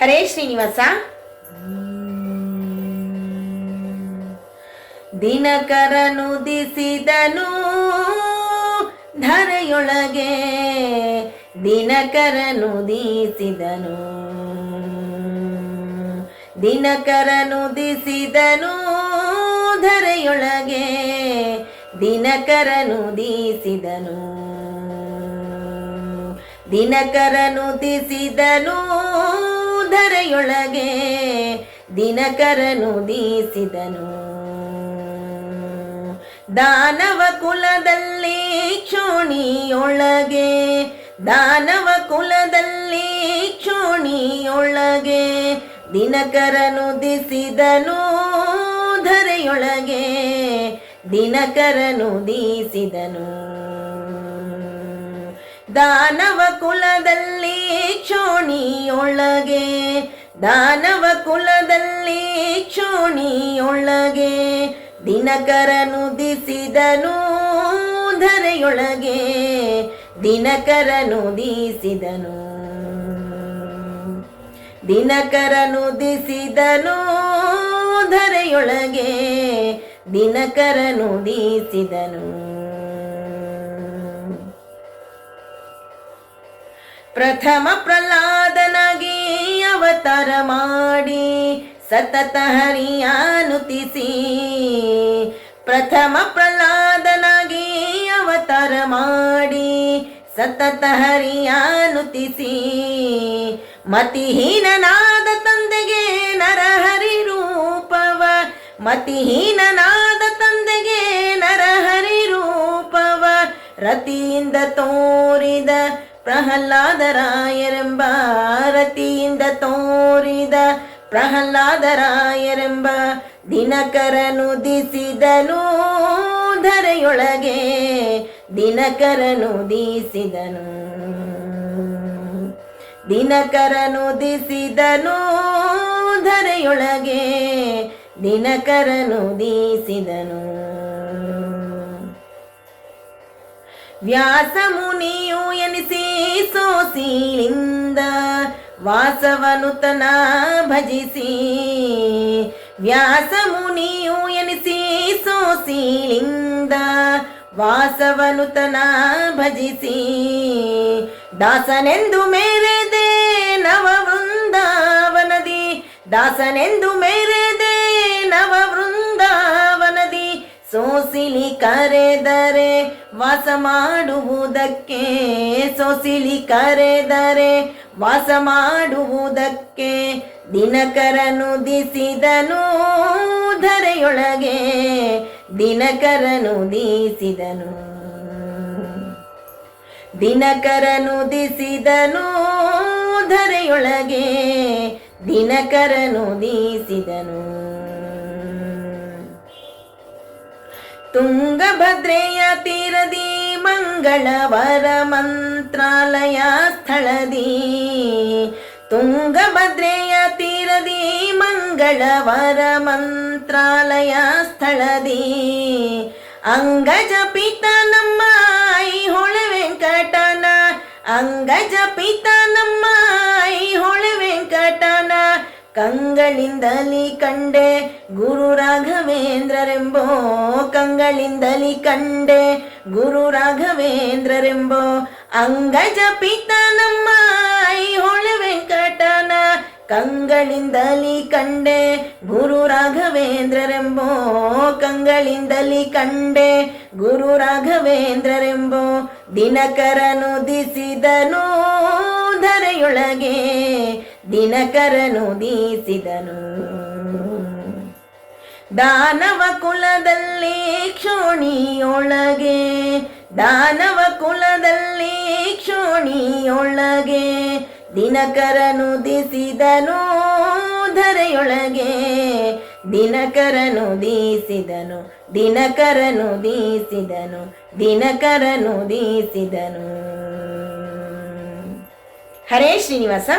ಹರೇ ಶ್ರೀನಿವಾಸ. ದಿನಕರನುದಿಸಿದನು ಧರೆಯೊಳಗೆ ದಿನಕರನುದಿಸಿದನು ದಿನಕರನುದಿಸಿದನು ಧರೆಯೊಳಗೆ ದಿನಕರನುದಿಸಿದನು ದಿನಕರನುದಿಸಿದನು ಧರೆಯೊಳಗೆ ದಿನಕರನುದಿಸಿದನು ದಾನವ ಕುಲದಲ್ಲಿ ಕ್ಷೋಣಿಯೊಳಗೆ ದಾನವ ಕುಲದಲ್ಲಿ ಕ್ಷೋಣಿಯೊಳಗೆ ದಿನಕರನುದಿಸಿದನು ಧರೆಯೊಳಗೆ ದಿನಕರನುದಿಸಿದನು ದಾನವ ಕುಲದಲ್ಲಿ ಕ್ಷೋಣಿಯೊಳಗೆ ದಾನವ ಕುಲದಲ್ಲಿ ದಿನಕರನು ದಿಸಿದನು ಧರೆಯೊಳಗೆ ದಿನಕರನುದಿಸಿದನು ದಿನಕರನುದಿಸಿದನು ಧರೆಯೊಳಗೆ ದಿನಕರನುದಿಸಿದನು ಪ್ರಥಮ ಪ್ರಹ್ಲಾದನಾಗಿ ಅವತಾರ ಮಾಡಿ ಸತತ ಹರಿಯಾನುತಿಸಿ ಪ್ರಥಮ ಪ್ರಹ್ಲಾದನಾಗಿ ಅವತಾರ ಮಾಡಿ ಸತತ ಹರಿಯಾನುತಿಸಿ ಮತಿಹೀನನಾದ ತಂದೆಗೆ ನರಹರಿ ರೂಪವ, ಮತಿಹೀನನಾದ ತಂದೆಗೆ ನರಹರಿ ರೂಪವ, ರತಿಯಿಂದ ತೋರಿದ ಪ್ರಹ್ಲಾದರಾಯರೆಂಬ ರತಿಯಿಂದ ತೋರಿದ ಪ್ರಹ್ಲಾದರಾಯರೆಂಬ ದಿನಕರನುದಿಸಿದನು ಧರೆಯೊಳಗೆ ದಿನಕರನುದಿಸಿದನು ದಿನಕರನುದಿಸಿದನು ಧರೆಯೊಳಗೆ ದಿನಕರನುದಿಸಿದನು ವ್ಯಾಸ ಮುನಿಯು ಎನಿಸಿ ಸೋಸಿಲಿಂದ ವಾಸವನುತನ ಭಜಿಸಿ. ವ್ಯಾಸ ಮುನಿಯು ಎನಿಸಿ ಸೋಸಿಲಿಂದ ವಾಸವನುತನ ಭಜಿಸಿ. ದಾಸನೆಂದು ಮೇರೆದೆ ನವ ವೃಂದಾವನದಿ ದಾಸನೆಂದು ಮೇರೆದೆ ನವ ಸೋಸಿಲಿ ಕರೆದರೆ ವಾಸ ಮಾಡುವುದಕ್ಕೆ ಸೋಸಿಲಿ ಕರೆದರೆ ವಾಸ ಮಾಡುವುದಕ್ಕೆ ದಿನಕರನುದಿಸಿದನು ಧರೆಯೊಳಗೆ ದಿನಕರನುದಿಸಿದನು ದಿನಕರನುದಿಸಿದನು ಧರೆಯೊಳಗೆ ದಿನಕರನುದಿಸಿದನು ತುಂಗಭದ್ರೆಯ ತೀರದಿ ಮಂಗಳವರ ಮಂತ್ರಾಲಯ ಸ್ಥಳದಿ. ತುಂಗಭದ್ರೆಯ ತೀರದಿ ಮಂಗಳವರ ಮಂತ್ರಾಲಯ ಸ್ಥಳದಿ. ಅಂಗಜ ಪಿತ ನಮ್ಮ ಐ ಹೊಳೆ ವೆಂಕಟನ, ಅಂಗಜ ಪಿತ ನಮ್ಮ ಐ ಹೊಳೆ ವೆಂಕಟನ ಕಂಗಳಿಂದಲಿ ಕಂಡೆ ಗುರು ರಾಘವೇಂದ್ರರೆಂಬೋ, ಕಂಗಳಿಂದಲಿ ಕಂಡೆ ಗುರು ರಾಘವೇಂದ್ರರೆಂಬೋ. ಅಂಗಜ ಪಿತ ನಮ್ಮ ಐ ಹೊಳೆ ವೆಂಕಟನ, ಕಂಗಳಿಂದಲಿ ಕಂಡೆ ಗುರು ರಾಘವೇಂದ್ರರೆಂಬೋ, ಕಂಗಳಿಂದಲಿ ಕಂಡೆ ಗುರು ರಾಘವೇಂದ್ರರೆಂಬೋ. ದಿನಕರನುದಿಸಿದನು ಧರೆಯೊಳಗೆ ದಿನಕರನುದಿಸಿದನು ದಾನವ ಕುಲದಲ್ಲಿ ಕ್ಷೋಣಿಯೊಳಗೆ, ದಾನವ ಕುಲದಲ್ಲಿ ಕ್ಷೋಣಿಯೊಳಗೆ ದಿನಕರನುದಿಸಿದನು ಧರೆಯೊಳಗೆ ದಿನಕರನು ದೀಸಿದನು ದಿನಕರನು ದೀಸಿದನು ದಿನಕರನುದಿಸಿದನು ದಿನಕರನುದಿಸಿದನು ಹರೇ ಶ್ರೀನಿವಾಸ